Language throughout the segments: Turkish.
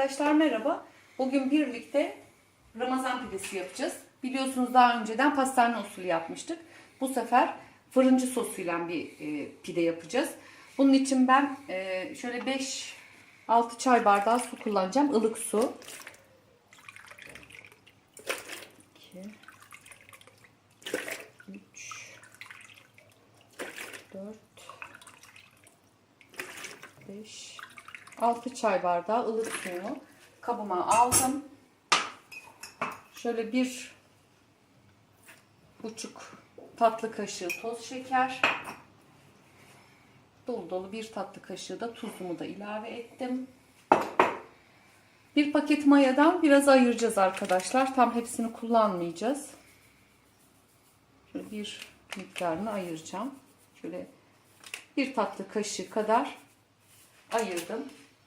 Arkadaşlar merhaba. Bugün birlikte Ramazan pidesi yapacağız. Biliyorsunuz daha önceden pastane usulü yapmıştık. Bu sefer fırıncı sosuyla bir e, pide yapacağız. Bunun için ben e, şöyle 5-6 çay bardağı su kullanacağım. ılık su. 2 3 4 5 6 çay bardağı ılık suyunu kabıma aldım. Şöyle bir buçuk tatlı kaşığı toz şeker. Dolu dolu bir tatlı kaşığı da tuzumu da ilave ettim. Bir paket mayadan biraz ayıracağız arkadaşlar. Tam hepsini kullanmayacağız. Şöyle bir miktarını ayıracağım. Şöyle bir tatlı kaşığı kadar ayırdım.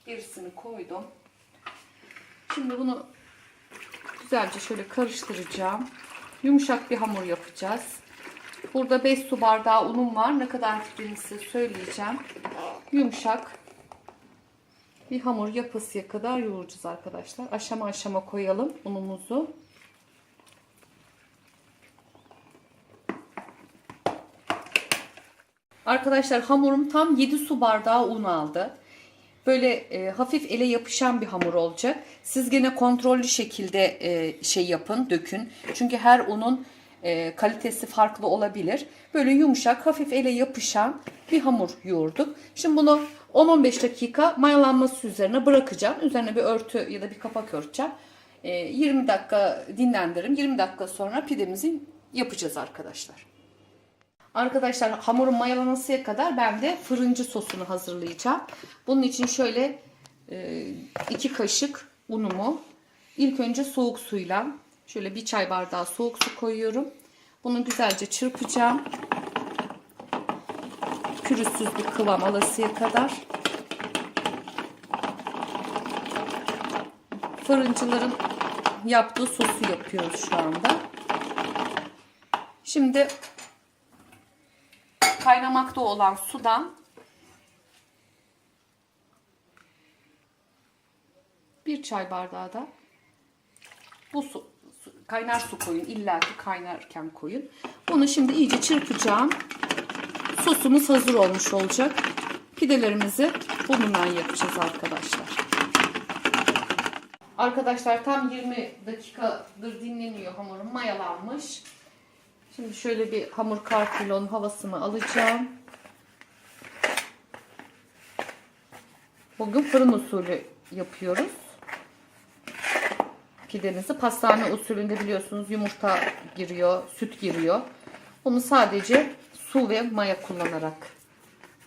Birisini koydum. Şimdi bunu güzelce şöyle karıştıracağım. Yumuşak bir hamur yapacağız. Burada 5 su bardağı unum var. Ne kadar fikrini size söyleyeceğim. Yumuşak bir hamur yapısıya kadar yoğuracağız arkadaşlar. Aşama aşama koyalım unumuzu. Arkadaşlar hamurum tam 7 su bardağı un aldı. Böyle e, hafif ele yapışan bir hamur olacak. Siz gene kontrollü şekilde e, şey yapın, dökün. Çünkü her unun e, kalitesi farklı olabilir. Böyle yumuşak, hafif ele yapışan bir hamur yoğurduk. Şimdi bunu 10-15 dakika mayalanması üzerine bırakacağım. Üzerine bir örtü ya da bir kapak örteceğim. E, 20 dakika dinlendiririm. 20 dakika sonra pidemizi yapacağız arkadaşlar. Arkadaşlar hamurun mayalanasıya kadar ben de fırıncı sosunu hazırlayacağım. Bunun için şöyle e, iki kaşık unumu ilk önce soğuk suyla şöyle bir çay bardağı soğuk su koyuyorum. Bunu güzelce çırpacağım. Pürüzsüz bir kıvam alasıya kadar. Fırıncıların yaptığı sosu yapıyoruz şu anda. Şimdi kaynamakta olan sudan bir çay bardağı da bu su, su kaynar su koyun. İlla ki kaynarken koyun. Bunu şimdi iyice çırpacağım. Sosumuz hazır olmuş olacak. Pidelerimizi bununla yapacağız arkadaşlar. Arkadaşlar tam 20 dakikadır dinleniyor hamurum mayalanmış. Şimdi şöyle bir hamur kartülon havasını alacağım. Bugün fırın usulü yapıyoruz. Pidemizi pastane usulünde biliyorsunuz yumurta giriyor, süt giriyor. Bunu sadece su ve maya kullanarak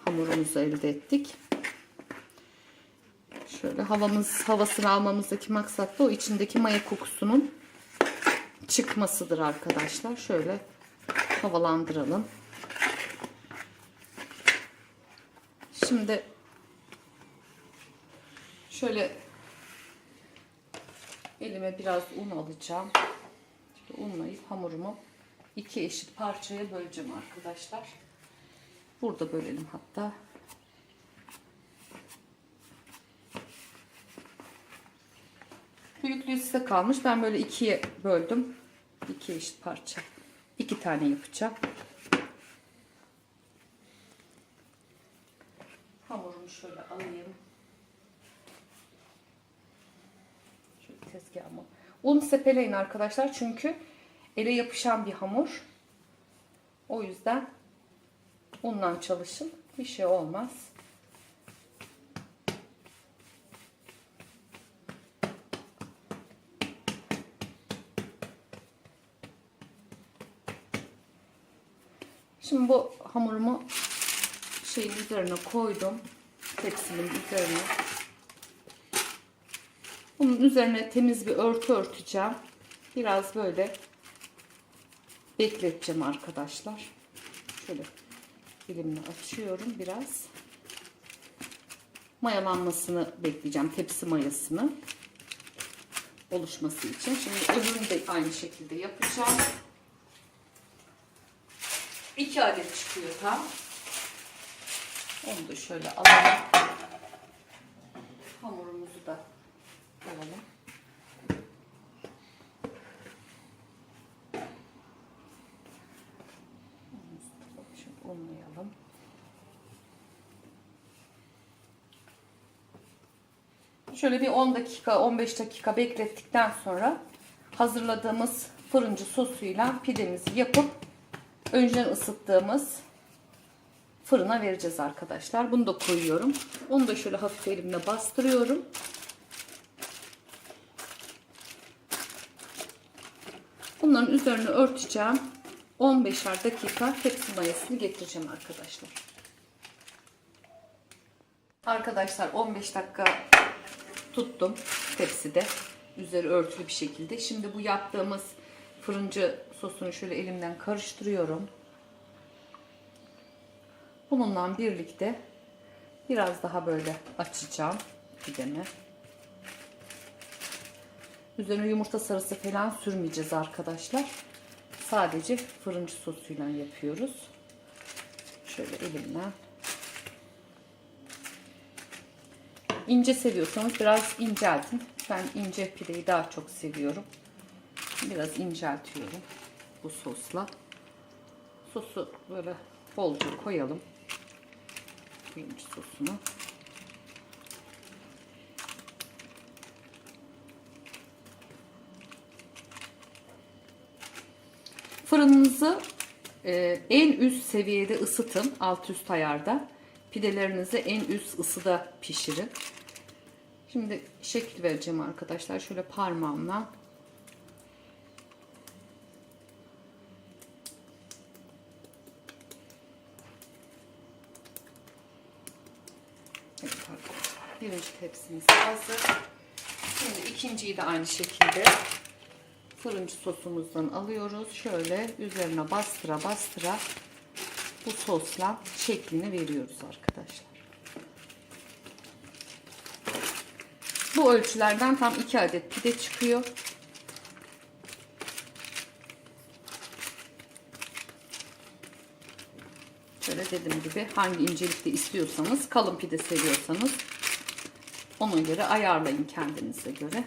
hamurumuzu elde ettik. Şöyle havamız havasını almamızdaki maksat da o içindeki maya kokusunun çıkmasıdır arkadaşlar. Şöyle havalandıralım. Şimdi şöyle elime biraz un alacağım. Şöyle unlayıp hamurumu iki eşit parçaya böleceğim arkadaşlar. Burada bölelim hatta. Büyüklüğü size kalmış. Ben böyle ikiye böldüm. İki eşit parça. İki tane yapacağım. Hamurumu şöyle alayım. Şöyle tezgahıma. Un sepeleyin arkadaşlar çünkü ele yapışan bir hamur. O yüzden unla çalışın. Bir şey olmaz. Şimdi bu hamurumu şeyin üzerine koydum. Tepsinin üzerine. Bunun üzerine temiz bir örtü örteceğim. Biraz böyle bekleteceğim arkadaşlar. Şöyle elimle açıyorum biraz. Mayalanmasını bekleyeceğim. Tepsi mayasını oluşması için. Şimdi öbürünü de aynı şekilde yapacağım. 2 adet çıkıyor tam. Onu da şöyle alalım. Hamurumuzu da alalım. Unlayalım. Şöyle bir 10 dakika 15 dakika beklettikten sonra hazırladığımız fırıncı sosuyla pidemizi yapıp önceden ısıttığımız fırına vereceğiz arkadaşlar. Bunu da koyuyorum. Onu da şöyle hafif elimle bastırıyorum. Bunların üzerine örteceğim. 15'er dakika tepsi mayasını getireceğim arkadaşlar. Arkadaşlar 15 dakika tuttum tepside. Üzeri örtülü bir şekilde. Şimdi bu yaptığımız fırıncı sosunu şöyle elimden karıştırıyorum. Bununla birlikte biraz daha böyle açacağım pidemi. Üzerine yumurta sarısı falan sürmeyeceğiz arkadaşlar. Sadece fırıncı sosuyla yapıyoruz. Şöyle elimle. İnce seviyorsanız biraz inceltin. Ben ince pideyi daha çok seviyorum. Biraz inceltiyorum bu sosla. Sosu böyle bolca koyalım. Pirinç sosunu. Fırınınızı e, en üst seviyede ısıtın. Alt üst ayarda. Pidelerinizi en üst ısıda pişirin. Şimdi şekil vereceğim arkadaşlar. Şöyle parmağımla Birinci tepsimiz hazır. Şimdi ikinciyi de aynı şekilde fırıncı sosumuzdan alıyoruz. Şöyle üzerine bastıra bastıra bu sosla şeklini veriyoruz arkadaşlar. Bu ölçülerden tam 2 adet pide çıkıyor. Şöyle dediğim gibi hangi incelikte istiyorsanız, kalın pide seviyorsanız ona göre ayarlayın kendinize göre.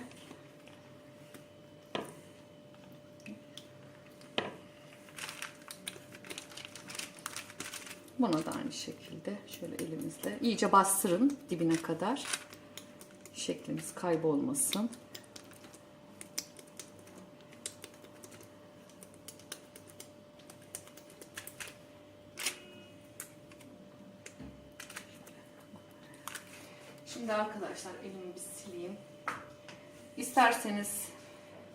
Buna da aynı şekilde şöyle elimizle iyice bastırın dibine kadar. Şeklimiz kaybolmasın. Şimdi arkadaşlar elimi bir sileyim. İsterseniz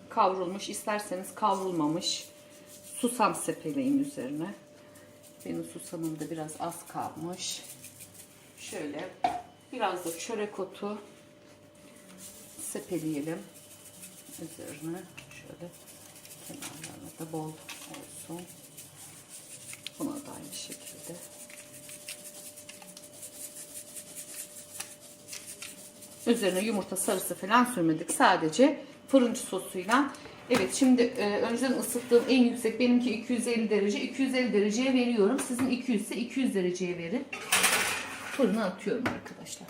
kavrulmuş, isterseniz kavrulmamış susam sepeleyin üzerine. Benim susamım da biraz az kalmış. Şöyle biraz da çörek otu sepeleyelim üzerine. Şöyle kenarlarına da bol olsun. Buna da aynı şekilde. Üzerine yumurta sarısı falan sürmedik. Sadece fırıncı sosuyla. Evet şimdi e, önceden ısıttığım en yüksek benimki 250 derece. 250 dereceye veriyorum. Sizin 200 ise 200 dereceye verin. Fırına atıyorum arkadaşlar.